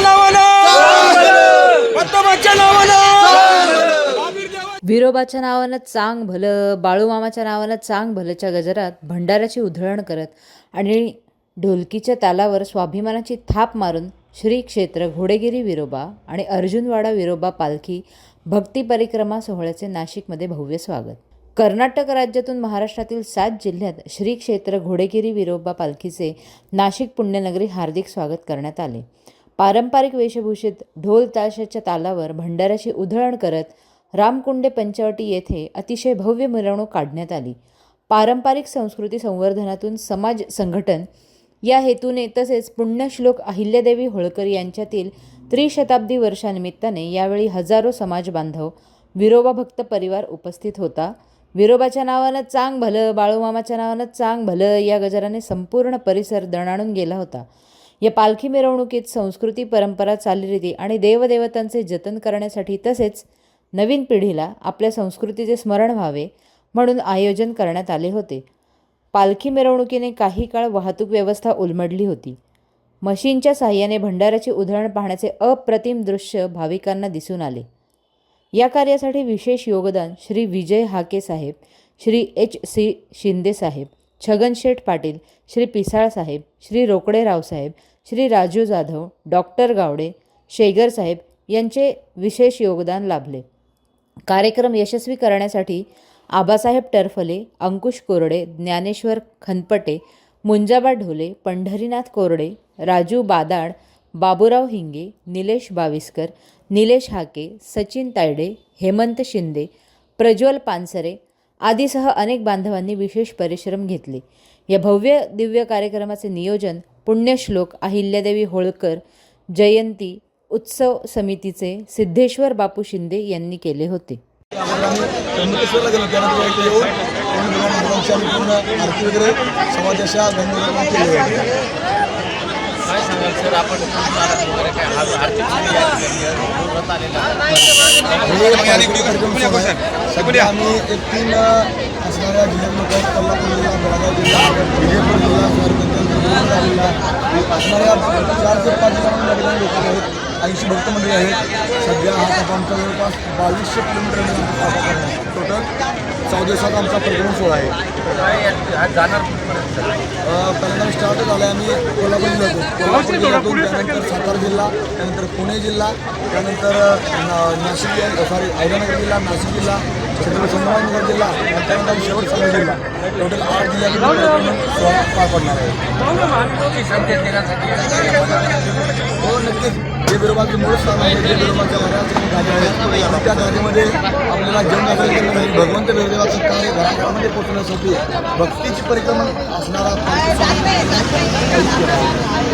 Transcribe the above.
नावानं. विरोबाच्या नावानं चांग भलं बाळूमामाच्या नावानं चांग भलच्या गजरात भंडाऱ्याची उधळण करत आणि ढोलकीच्या तालावर स्वाभिमानाची थाप मारून श्री क्षेत्र घोडेगिरी विरोबा आणि अर्जुनवाडा विरोबा पालखी भक्ती परिक्रमा सोहळ्याचे नाशिकमध्ये भव्य स्वागत. कर्नाटक राज्यातून महाराष्ट्रातील सात जिल्ह्यात श्री क्षेत्र घोडेगिरी विरोबा पालखीचे नाशिक पुण्यनगरी हार्दिक स्वागत करण्यात आले. पारंपरिक वेशभूषेत ढोल ताशाच्या तालावर भंडाऱ्याची उधळण करत रामकुंडे पंचवटी येथे अतिशय भव्य मिरवणूक काढण्यात आली. पारंपरिक संस्कृती संवर्धनातून समाज संघटन या हेतूने तसेच पुण्यश्लोक अहिल्यादेवी होळकर यांच्यातील त्रिशताब्दी वर्षानिमित्ताने यावेळी हजारो समाज बांधव विरोबा भक्त परिवार उपस्थित होता. विरोबाच्या नावानं चांग भलं बाळूमामाच्या नावानं चांग भलं या गजराने संपूर्ण परिसर दणाणून गेला होता. या पालखी मिरवणुकीत संस्कृती परंपरा चालीरीती आणि देवदेवतांचे जतन करण्यासाठी तसेच नवीन पिढीला आपल्या संस्कृतीचे स्मरण व्हावे म्हणून आयोजन करण्यात आले होते. पालखी मिरवणुकीने काही काळ वाहतूक व्यवस्था उलमडली होती. मशीनच्या साह्याने भंडाऱ्याची उधळण पाहण्याचे अप्रतिम दृश्य भाविकांना दिसून आले. या कार्यासाठी विशेष योगदान श्री विजय हाके साहेब श्री एच सी शिंदे साहेब छगनशेठ पाटील श्री पिसाळ साहेब श्री रोकडे रावसाहेब श्री राजू जाधव डॉक्टर गावडे शेगर साहेब यांचे विशेष योगदान लाभले. कार्यक्रम यशस्वी करण्यासाठी आबासाहेब टरफले अंकुश कोरडे ज्ञानेश्वर खनपटे मुंजाबा ढोले पंढरीनाथ कोरडे राजू बादाड बाबूराव हिंगे निलेश बाविस्कर निलेश हाके सचिन तायडे हेमंत शिंदे प्रज्वल पानसरे आदीसह अनेक बांधवांनी विशेष परिश्रम घेतले. या भव्य दिव्य कार्यक्रमाचे नियोजन पुण्यश्लोक अहिल्यादेवी होळकर जयंती उत्सव समितीचे सिद्धेश्वर बापू शिंदे यांनी केले होते. त्यामध्ये आम्ही त्र्यंबकेश्वरला गेलो त्यानंतर इथे येऊन पूर्ण मुलांची आम्ही पूर्ण आरती वगैरे समाजाच्या गंगेवरून केली होती. काय सांगाल सर? आपण कुठून आलेला. सध्या आम्ही एक तीन असणाऱ्या जिल्ह्यात कोल्हापूर जिल्हा बेळगाव जिल्हा विजयपूर जिल्हा सोरगंज जिल्हा असणाऱ्या चार ते पाच लोक आहेत ऐंशी भक्त मंडळी आहेत. सध्या हा आमचा जवळपास बावीसशे किलोमीटर चौदा दिवसाचा आमचा परिक्रम सोहळा आहे. जाणार पहिल्यांदा स्टार्ट झालं आहे आम्ही कोल्हापूर जिल्ह्यातून कोल्हापूर जिल्ह्यातून त्यानंतर सातारा जिल्हा त्यानंतर पुणे जिल्हा त्यानंतर नाशिक जिल्हा सॉरी अहिल्यानगर जिल्हा नाशिक जिल्हा छत्रपती संभाजीनगर जिल्हा आणि त्यानंतर शेवट सांगली जिल्हा. टोटल आठ जिल्ह्यातून सोहळा पार पडणार आहे. ही हो नक्कीच. जे बिरोबाचे मूळ स्थान आहे जे आहेत आणि त्या गाडीमध्ये आपल्याला जनजागृती भगवंत बिरदेवाचं कार्य घराघरामध्ये पोहोचण्यासाठी भक्तीची परिक्रमा असणारा